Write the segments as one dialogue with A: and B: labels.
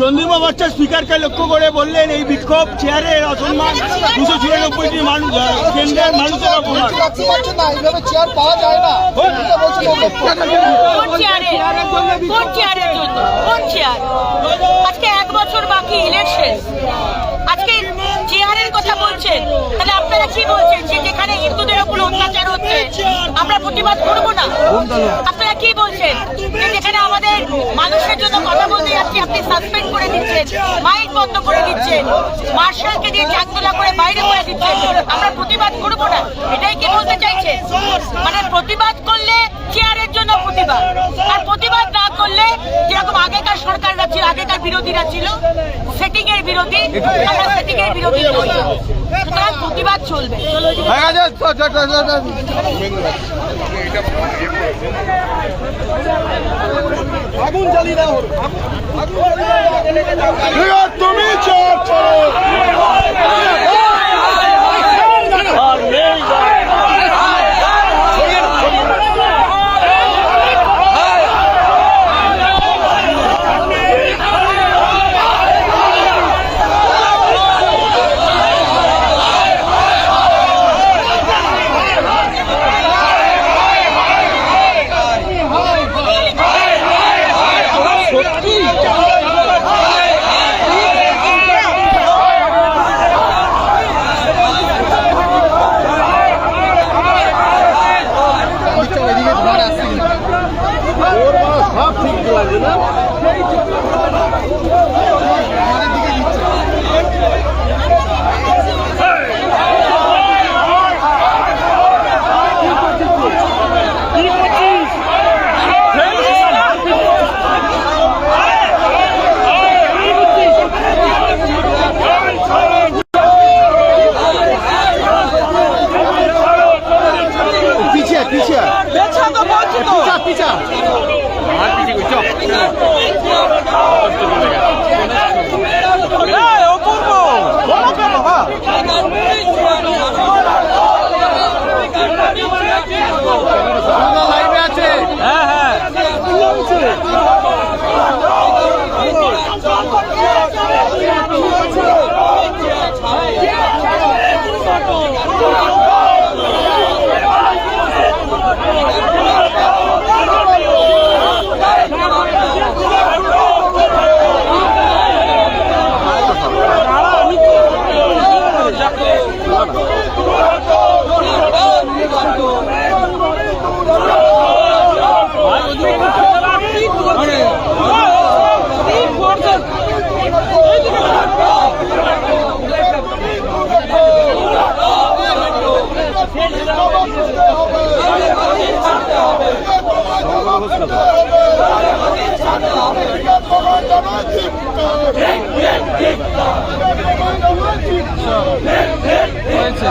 A: চন্দ্রিমা বাচ্চা স্পিকারকে লক্ষ্য করে বললেন এই বিক্ষোভ চেয়ারের অসম্মান দুশো চুরানব্বইটি মানুষ কেন্দ্রের মানুষের অপমান।
B: চেয়ার পাওয়া যায় না এটা বলছেন অধ্যক্ষ।
C: কোন চেয়ারে কোন চেয়ারের জন্য কোন চেয়ার আজকে এক বছর বাকি ইলেকশন আজকে চেয়ারের কথা বলছেন? তাহলে আপনারা কি বলছেন যে যেখানে হিন্দুদের উপর অত্যাচার হচ্ছে, আমরা প্রতিবাদ করব না? আপনারা কি বলছেন? যে যেখানে আমাদের মানুষের জন্য কথা বলতে যাচ্ছি, আপনি সাসপেন্ড করে দিচ্ছেন মাইক বন্ধ করে দিচ্ছেন, মার্শালকে দিয়ে চাকদোলা করে বাইরে করে দিচ্ছেন, আমরা প্রতিবাদ করব না? এটাই কি বলতে চাইছে মানে প্রতিবাদ করলে চেয়ারের জন্য প্রতিবাদ, আর প্রতিবাদ না করলে যেরকম আগেকার সরকাররা ছিল, আগেকার বিরোধীরা ছিল সেটিং এর বিরোধী, আমরা সেটিং এর বিরোধী সুতরাং প্রতিবাদ চলবে।
B: আগুন জ্বালিয়ে দেওয়া
A: তুমি চোর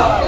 B: বাইরে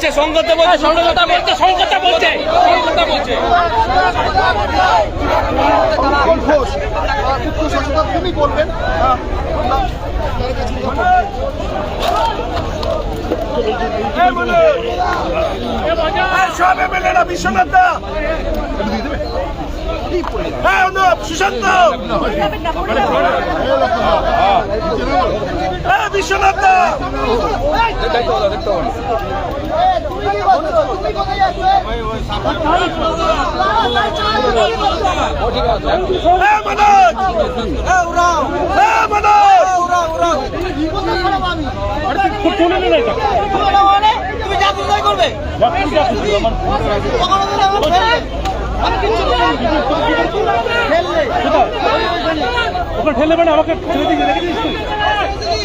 D: বলছে, সংগতা বলছে সংগতা বলছে সংগতা বলছে। সংগতা বলছে
A: বিশ্বনাথ দা। হ্যাঁ সুশান্ত হ্যাঁ বিশ্বনাথ দা। হ্যাঁ মনোজ
C: তুমি যা তুই করবে আমি কিছু
D: ওখানে ঠেললে মানে আমাকে ছেড়ে দিয়ে রেখে দিস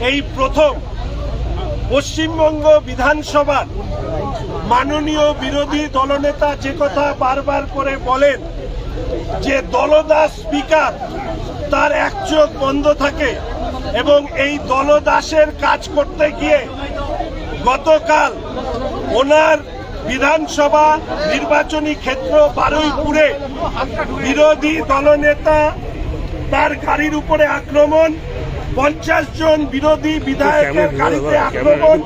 A: এই প্রথম পশ্চিমবঙ্গ বিধানসভার মাননীয় বিরোধী দলনেতা যে কথা বারবার করে বলেন যে দলদাস স্পিকার তার এক চোখ বন্ধ থাকে এবং এই দলদাসের কাজ করতে গিয়ে গতকাল ওনার বিধানসভা নির্বাচনী ক্ষেত্র বারুইপুরে বিরোধী দলনেতা তার গাড়ির উপরে আক্রমণ পঞ্চাশ জন বিরোধী বিধায়কের গাড়িতে আক্রমণ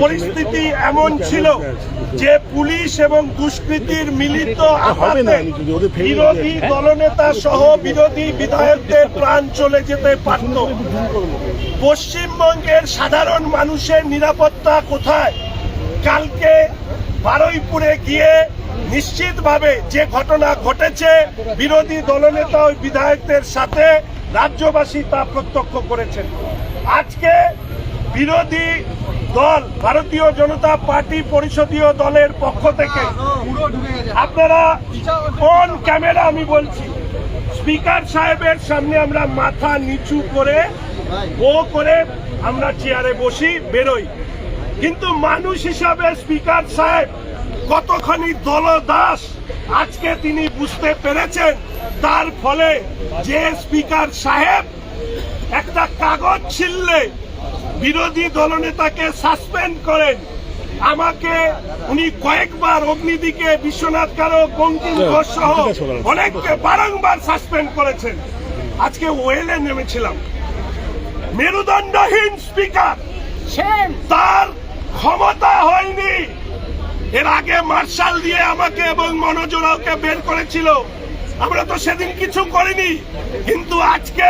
A: পরিস্থিতি এমন ছিল যে পুলিশ এবং দুষ্কৃতির মিলিত বিরোধী দলনেতা সহ বিরোধী বিধায়কদের প্রাণ চলে যেতে পারত। পশ্চিমবঙ্গের সাধারণ মানুষের নিরাপত্তা কোথায়? কালকে বারুইপুরে গিয়ে নিশ্চিতভাবে যে ঘটনা ঘটেছে বিরোধী দলনেতা ওই বিধায়কদের সাথে রাজ্যবাসী তা প্রত্যক্ষ করেছেন। আজকে বিরোধী দল, ভারতীয় জনতা পার্টি পরিষদীয় দলের পক্ষ থেকে আপনারা কোন ক্যামেরা আমি বলছি, স্পিকার সাহেবের সামনে আমরা মাথা নিচু করে ও করে আমরা চেয়ারে বসি, বেরোই। কিন্তু মানুষ হিসাবে স্পিকার সাহেব কতখানি দলদাস আজকে তিনি বুঝতে পেরেছেন তার ফলে যে স্পিকার সাহেব একটা কাগজ ছিললে বিরোধী দলনেতাকে সাসপেন্ড করেন। আমাকে উনি কয়েকবার অগ্নিদিকে বিশ্বনাথ কারক বঙ্কিম ঘোষ সহ অনেককে বারংবার সাসপেন্ড করেছেন। আজকে ওয়েলে নেমেছিলাম। মেরুদণ্ডহীন স্পিকার তার ক্ষমতা হয়নি। এর আগে মার্শাল দিয়ে আমাকে এবং মনোজ রাওকে বের করেছিল। আমরা তো সেদিন কিছু করিনি। কিন্তু আজকে